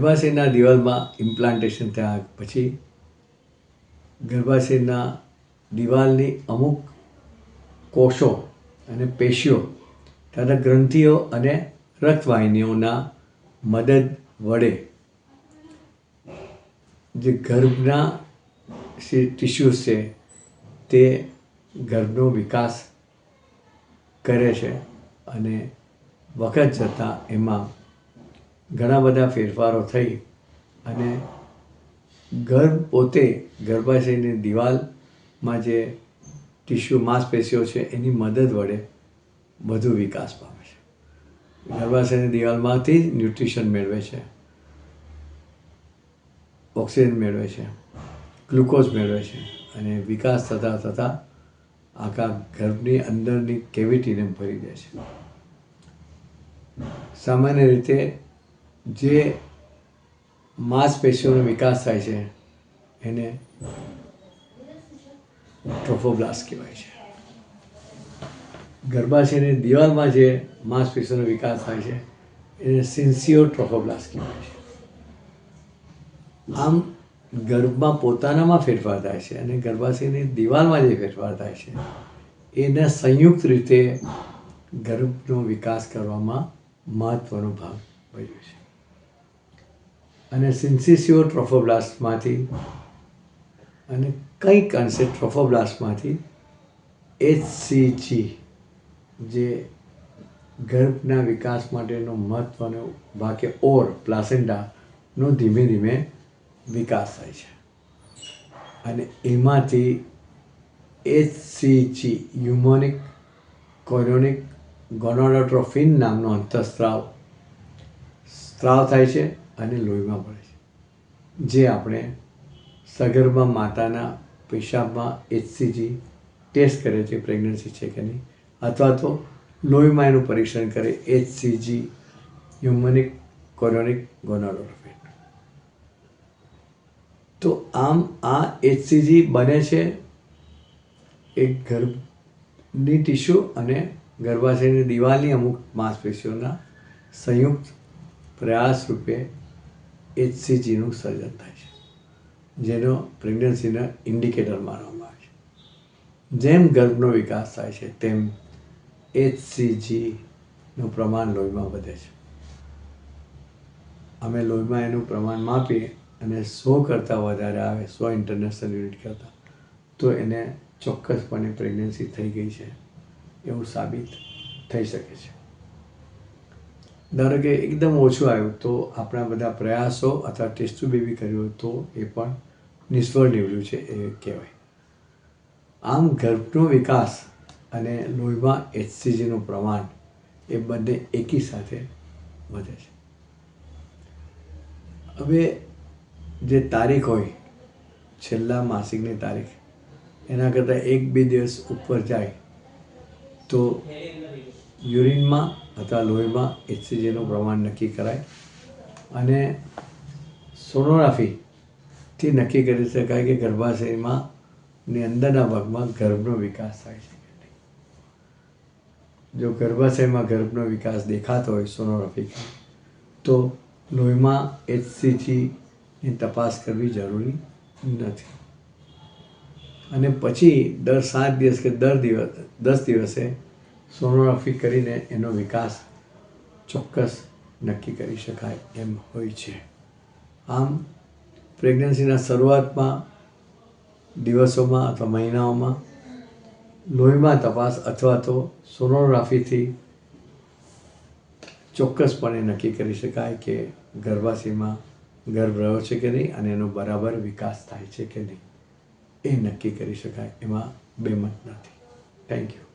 ગર્ભાશયના દિવાલમાં ઇમ્પ્લાન્ટેશન થયા પછી ગર્ભાશયના દિવાલની અમુક કોષો અને પેશીઓ તથા ગ્રંથિઓ અને રક્તવાહિનીઓના મદદ વડે જે ગર્ભના ટિશ્યુઝ છે તે ગર્ભનો વિકાસ કરે છે અને વખત જતાં એમાં ઘણા બધા ફેરફારો થઈ અને ગર્ભ પોતે ગર્ભાશયની દિવાલમાં જે ટિશ્યુ માંસપેશીઓ છે, એની મદદ વડે વધુ વિકાસ પામે છે. ગર્ભાશયની દિવાલમાંથી જ ન્યુટ્રિશન મેળવે છે, ઓક્સિજન મેળવે છે, ગ્લુકોઝ મેળવે છે અને વિકાસ થતાં થતાં આખા ગર્ભની અંદરની કેવિટીને ભરી દે છે. સામાન્ય રીતે જે માંસપેશીઓનો વિકાસ થાય છે, એને ટ્રોફોબ્લાસ્ટ કહેવાય છે. ગર્ભાશયની દિવાલમાં જે માંસપેશીઓનો વિકાસ થાય છે, એને સિન્સિયો ટ્રોફોબ્લાસ્ટ કહેવાય છે. આમ ગર્ભમાં પોતાનામાં ફેરફાર થાય છે અને ગર્ભાશયની દિવાલમાં જે ફેરફાર થાય છે, એને સંયુક્ત રીતે ગર્ભનો વિકાસ કરવામાં મહત્ત્વનો ભાગ ભજવે છે. અને સિન્સિસિયો ટ્રોફોબ્લાસ્ટમાંથી અને કંઈક અંશે ટ્રોફોબ્લાસ્ટમાંથી એચસીજી જે ગર્ભના વિકાસ માટેનો મહત્વનો ભાગ ઓર પ્લાસેન્ડાનો ધીમે ધીમે વિકાસ થાય છે. અને એમાંથી એચસીજી યુમોનિક કોરોનિક ગોનોડોટ્રોફિન નામનો અંતઃસ્ત્રાવ, સ્ત્રાવ થાય છે. અને લોહીમાં પડે છે. જે આપણે સગર્ભા માતાના પેશાબમાં એચસીજી ટેસ્ટ કરે છે પ્રેગ્નન્સી છે કે નહીં અથવા તો લોહીમાં એનું પરીક્ષણ કરે એચસીજી હ્યુમનિક કોલોનિક ગોનાડોટ્રોફિન તો આમ આ એચસીજી બને છે એક ગર્ભની ટીશ્યુ અને ગર્ભાશયની દિવાલની અમુક માંસપેશીઓના સંયુક્ત પ્રયાસ રૂપે એચસીજીનું સર્જન થાય છે. જેનો પ્રેગ્નન્સીના ઇન્ડિકેટર માનવામાં આવે છે. જેમ ગર્ભનો વિકાસ થાય છે, તેમ એચસીજીનું પ્રમાણ લોહીમાં વધે છે. અમે લોહીમાં એનું પ્રમાણ માપીએ અને સો કરતાં વધારે આવે, સો ઇન્ટરનેશનલ યુનિટ કરતાં, તો એને ચોક્કસપણે પ્રેગ્નન્સી થઈ ગઈ છે, એવું સાબિત થઈ શકે છે. ધારો કે એકદમ ઓછું આવ્યું તો આપણા બધા પ્રયાસો અથવા ટેસ્ટુ બેબી કર્યું તો એ પણ નિષ્ફળ નીવડ્યું છે એ કહેવાય. આમ ગર્ભનો વિકાસ અને લોહીમાં એચસીજીનું પ્રમાણ એ બંને એકી સાથે વધે છે. હવે જે તારીખ હોય, છેલ્લા માસિકની તારીખ, એના કરતાં એક બે દિવસ ઉપર જાય તો યુરિનમાં અથવા લોહીમાં એચસીજીનું પ્રમાણ નક્કી કરાય અને સોનોગ્રાફીથી નક્કી કરી શકાય કે ગર્ભાશયમાં ની અંદરના ભાગમાં ગર્ભનો વિકાસ થાય છે. જો ગર્ભાશયમાં ગર્ભનો વિકાસ દેખાતો હોય સોનોગ્રાફી તો લોહીમાં એચસીજીની તપાસ કરવી જરૂરી નથી અને પછી દર સાત દિવસ કે દર દિવસ, દસ દિવસે સોનોગ્રાફી કરીને એનો વિકાસ ચોક્કસ નક્કી કરી શકાય એમ હોય છે. આમ પ્રેગ્નન્સીના શરૂઆતમાં, દિવસોમાં અથવા મહિનાઓમાં, લોહીમાં તપાસ અથવા તો સોનોગ્રાફીથી ચોક્કસપણે નક્કી કરી શકાય કે ગર્ભાશયમાં ગર્ભ રહ્યો છે કે નહીં અને એનો બરાબર વિકાસ થાય છે કે નહીં. એ નક્કી કરી શકાય એમાં બેમત નથી. Thank you